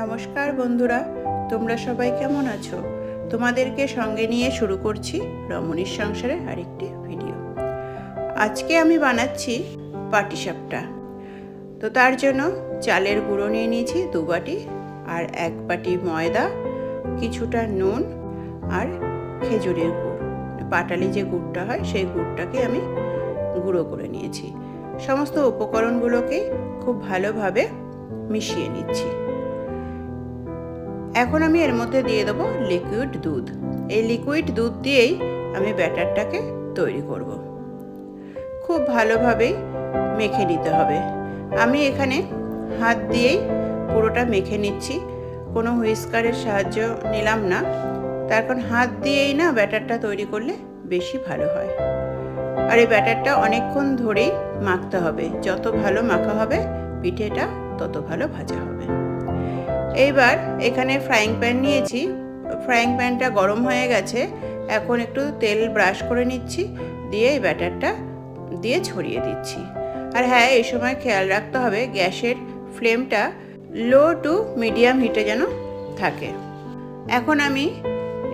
নমস্কার বন্ধুরা, তোমরা সবাই কেমন আছো? তোমাদেরকে সঙ্গে নিয়ে শুরু করছি রমণীর সংসারের আরেকটি ভিডিও আজকে আমি বানাচ্ছি পাটিসাপটা। তো তার জন্য চালের গুঁড়ো নিয়ে নিয়েছি দু বাটি আর এক বাটি ময়দা, কিছুটা নুন আর খেজুরের গুড়। পাটালি যে গুড়টা হয়, সেই গুড়টাকে আমি গুঁড়ো করে নিয়েছি। সমস্ত উপকরণগুলোকে খুব ভালোভাবে মিশিয়ে নিচ্ছি। এখন আমি এর মধ্যে দিয়ে দেবো লিকুইড দুধ। এই লিকুইড দুধ দিয়েই আমি ব্যাটারটাকে তৈরি করব। খুব ভালোভাবেই মেখে নিতে হবে। আমি এখানে হাত দিয়েই পুরোটা মেখে নিচ্ছি। কোনো হুইস্কারের সাহায্য নিলাম না। তার কারণ হাত দিয়েই না ব্যাটারটা তৈরি করলে বেশি ভালো হয়। আর এই ব্যাটারটা অনেকক্ষণ ধরেই মাখতে হবে। যত ভালো মাখা হবে, পিঠেটা তত ভালো ভাজা হবে। এইবার এখানে ফ্রাইং প্যান নিয়েছি। ফ্রাইং প্যানটা গরম হয়ে গেছে। এখন একটু তেল ব্রাশ করে নিচ্ছি। দিয়ে এই ব্যাটারটা দিয়ে ছড়িয়ে দিচ্ছি। আর হ্যাঁ এই সময় খেয়াল রাখতে হবে গ্যাসের ফ্লেমটা লো টু মিডিয়াম হিটে যেন থাকে। এখন আমি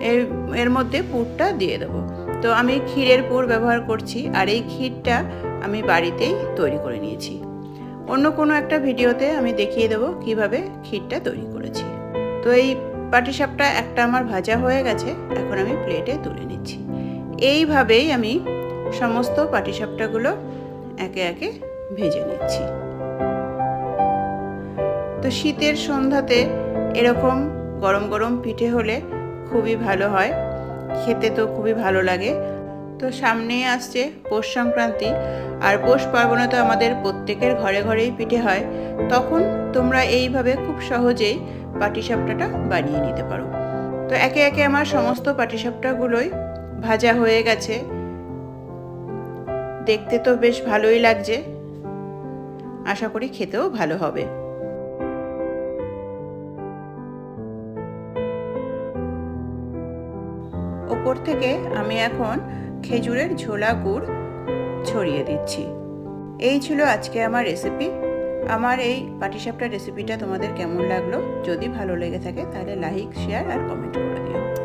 এর এর মধ্যে পুরটা দিয়ে দেবো। তো আমি ক্ষীরের পুর ব্যবহার করছি। আর এই ক্ষীরটা আমি বাড়িতেই তৈরি করে নিয়েছি। অন্য কোনো একটা ভিডিওতে আমি দেখিয়ে দেবো কীভাবে ক্ষীরটা তৈরি করেছি। তো এই পাটিসাপটা একটা আমার ভাজা হয়ে গেছে, এখন আমি প্লেটে তুলে নিচ্ছি। এইভাবেই আমি সমস্ত পাটিসাপটাগুলো একে একে ভেজে নিচ্ছি। তো শীতের সন্ধ্যাতে এরকম গরম গরম পিঠে হলে খুবই ভালো হয়। খেতে তো খুবই ভালো লাগে। তো সামনেই আসছে পৌষ সংক্রান্তি আর পৌষ পার্বণে তো আমাদের প্রত্যেকের ঘরে ঘরেই পিঠে হয়। তখন তোমরা এইভাবে খুব সহজেই পাটিসাপটাটা বানিয়ে নিতে পারো। তো একে একে আমার সমস্ত পাটিসাপটাগুলোই ভাজা হয়ে গেছে। দেখতে তো বেশ ভালোই লাগছে। আশা করি খেতেও ভালো হবে। ওপর থেকে আমি এখন খেজুরের ঝোলা গুড় ছড়িয়ে দিচ্ছি। এই ছিল আজকে আমার রেসিপি আমার এই পাটিসাপটা রেসিপিটা তোমাদের কেমন লাগল? যদি ভালো লেগে থাকে তাহলে লাইক শেয়ার আর কমেন্ট করে দিও।